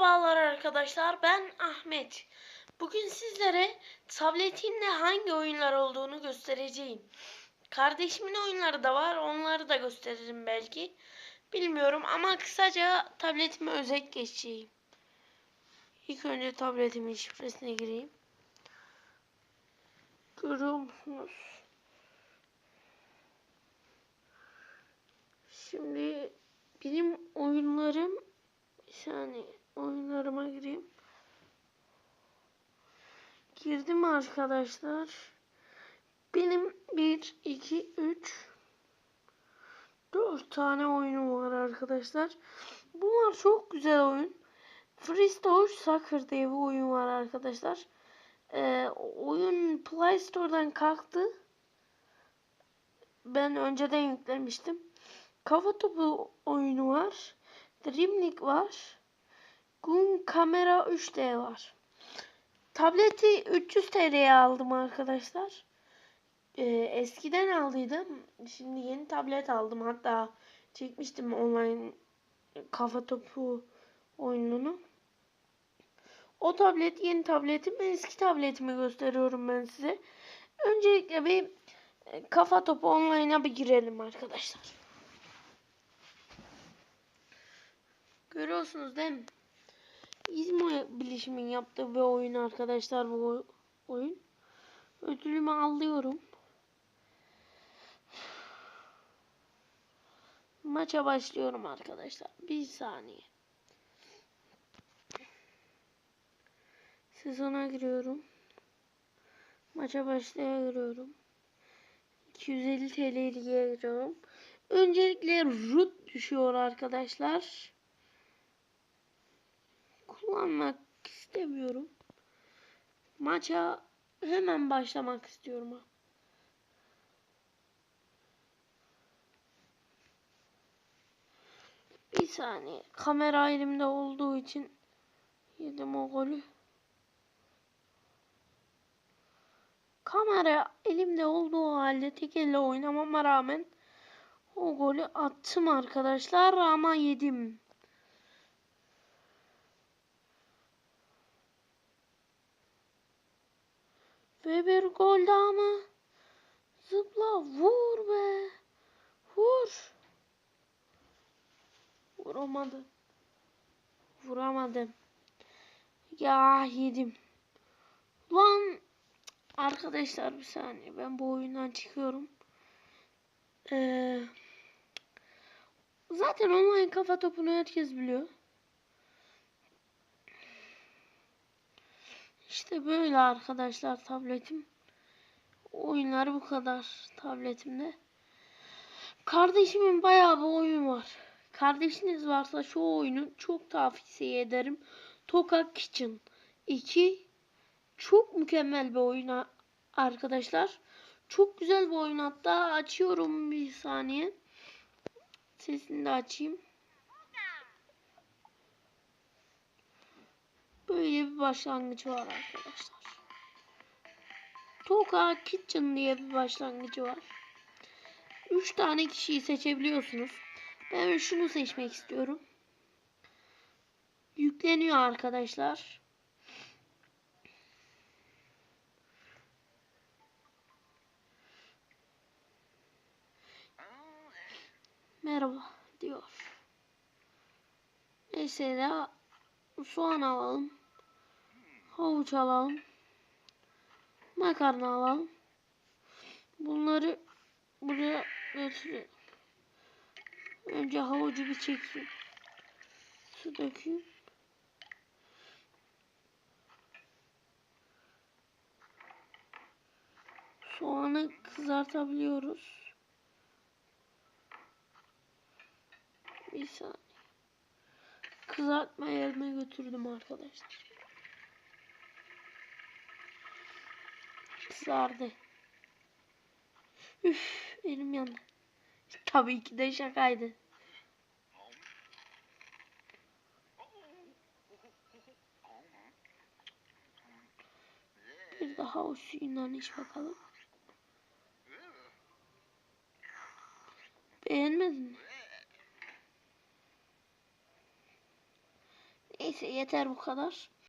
Merhabalar arkadaşlar ben Ahmet. Bugün sizlere tabletimde hangi oyunlar olduğunu göstereceğim. Kardeşimin oyunları da var onları da gösteririm belki. Bilmiyorum ama kısaca tabletime özet geçeceğim. İlk önce tabletimin şifresine gireyim. Görüyor musunuz? Şimdi benim oyunlarım bir saniye oyunlarıma gireyim. Girdim arkadaşlar. Benim 1, 2, 3, 4 tane oyunum var arkadaşlar. Bunlar çok güzel oyun. Freestyle Soccer diye bir oyun var arkadaşlar. Ee, oyun Play Store'dan kalktı. Ben önceden yüklemiştim. Kafa topu oyunu var. Dream League var. Gun Kamera 3D var. Tableti 300 TL'ye aldım arkadaşlar. Ee, eskiden aldıydım. Şimdi yeni tablet aldım. Hatta çekmiştim online kafa topu oyununu. O tablet yeni tabletim. Eski tabletimi gösteriyorum ben size. Öncelikle bir e, kafa topu online'a bir girelim arkadaşlar. Görüyorsunuz değil mi? İzmo bilişimin yaptığı bir oyun arkadaşlar bu oyun. Ödülümü alıyorum. Maça başlıyorum arkadaşlar. Bir saniye. Sezona giriyorum. Maça başlaya giriyorum. 250 TL diye giriyorum. Öncelikle root düşüyor arkadaşlar. Kullanmak istemiyorum. Maça hemen başlamak istiyorum. Bir saniye. Kamera elimde olduğu için yedim o golü. Kamera elimde olduğu halde tek elle oynamama rağmen o golü attım arkadaşlar ama yedim. Ve bir gol daha mı? Zıpla vur be. Vur. Vuramadım. Vuramadım. Ya yedim. Lan arkadaşlar bir saniye ben bu oyundan çıkıyorum. Ee, zaten online kafa topunu herkes biliyor. İşte böyle arkadaşlar tabletim. Oyunları bu kadar tabletimde. Kardeşimin bayağı bir oyun var. Kardeşiniz varsa şu oyunu çok tavsiye ederim. Toka Kitchen 2 çok mükemmel bir oyun arkadaşlar. Çok güzel bir oyun hatta açıyorum bir saniye. Sesini de açayım. Böyle bir başlangıcı var arkadaşlar. Toka Kitchen diye bir başlangıcı var. 3 tane kişiyi seçebiliyorsunuz. Ben şunu seçmek istiyorum. Yükleniyor arkadaşlar. Merhaba diyor. Mesela soğan alalım. Havuç alalım. Makarna alalım. Bunları buraya götürelim. Önce havucu bir çekeyim. Su dökeyim. Soğanı kızartabiliyoruz. Bir saniye. Kızartma yerine götürdüm arkadaşlar. Kızardı. Üf, elim yandı. Tabii ki de şakaydı. Bir daha o suyundan iç bakalım. Beğenmedin mi? Neyse yeter bu kadar.